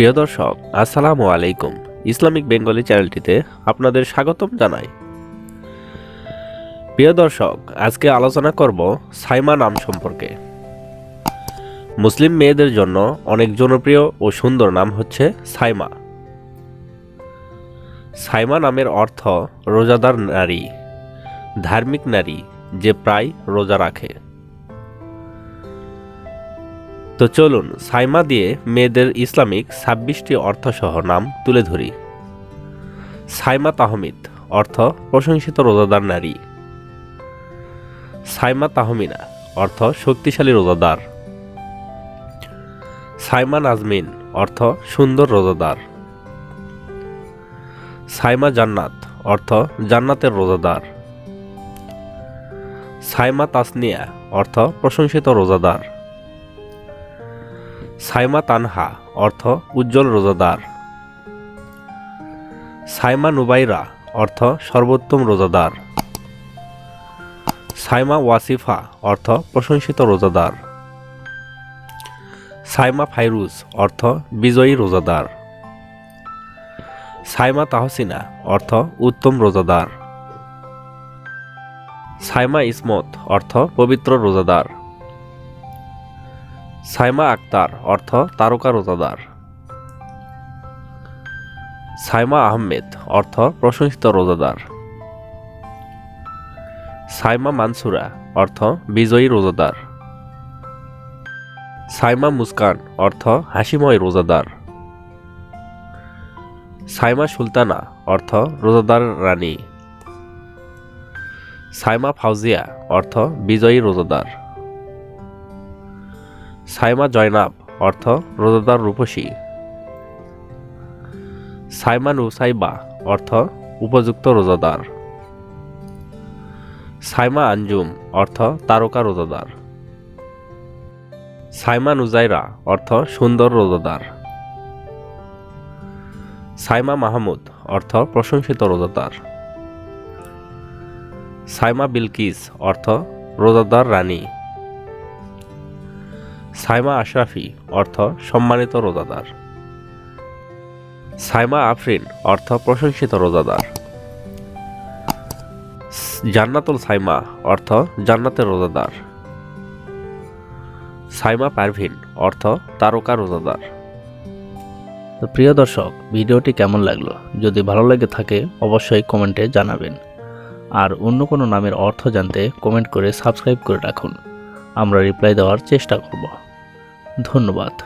প্রিয় দর্শক, আসসালামু আলাইকুম। ইসলামিক বেঙ্গলি চ্যানেলটিতে আপনাদের স্বাগতম জানাই। প্রিয় দর্শক, আজকে আলোচনা করব সাইমা নাম সম্পর্কে। মুসলিম মেয়েদের জন্য অনেক জনপ্রিয় ও সুন্দর নাম হচ্ছে সাইমা। সাইমা নামের অর্থ রোজাদার নারী, ধার্মিক নারী যে প্রায় রোজা রাখে। তো চলুন সাইমা দিয়ে মেয়েদের ইসলামিক ছাব্বিশটি অর্থসহ নাম তুলে ধরি। সাইমা তাহমিদ, অর্থ প্রশংসিত রোজাদার নারী। সাইমা তাহমিনা, অর্থ শক্তিশালী রোজাদার। সাইমা নাজমিন, অর্থ সুন্দর রোজাদার। সাইমা জান্নাত, অর্থ জান্নাতের রোজাদার। সাইমা তাসনিয়া, অর্থ প্রশংসিত রোজাদার। সাইমা তানহা, অর্থ উজ্জ্বল রোজাদার। সাইমা নুবাইরা, অর্থ সর্বোত্তম রোজাদার। সাইমা ওয়াসিফা, অর্থ প্রশংসিত রোজাদার। সাইমা ফাইরুজ, অর্থ বিজয়ী রোজাদার। সাইমা তাহসিনা, অর্থ উত্তম রোজাদার। সাইমা ইসমত, অর্থ পবিত্র রোজাদার। সাইমা আক্তার, অর্থ তারকা রোজাদার। সাইমা আহমেদ, অর্থ প্রশংসিত রোজাদার। সাইমা মানসুরা, অর্থ বিজয়ী রোজাদার। সাইমা মুস্কান, অর্থ হাসিময় রোজাদার। সাইমা সুলতানা, অর্থ রোজাদার রানী। সাইমা ফাউজিয়া, অর্থ বিজয়ী রোজাদার। সাইমা জয়নাব, অর্থ রোজাদার রূপসী। সাইমা নুসাইবা অর্থ উপযুক্ত রোজাদার। সাইমা আঞ্জুম, অর্থ তারকা রোজাদার। সাইমা নুজাইরা, অর্থ সুন্দর রোজাদার। সাইমা মাহমুদ, অর্থ প্রশংসিত রোজাদার। সাইমা বিলকিস, অর্থ রোজাদার রানী। সাইমা আশরাফি, অর্থ সম্মানিত রোজাদার। সাইমা আফরিন, অর্থ প্রশংসিত রোজাদার। জান্নাতুল সাইমা, অর্থ জান্নাতের রোজাদার। সাইমা পারভিন, অর্থ তারকা রোজাদার। তো প্রিয় দর্শক, ভিডিওটি কেমন লাগল? যদি ভালো লেগে থাকে, অবশ্যই কমেন্টে জানাবেন। আর অন্য কোনো নামের অর্থ জানতে কমেন্ট করে সাবস্ক্রাইব করে রাখুন। আমরা রিপ্লাই দেওয়ার চেষ্টা করব। ধন্যবাদ।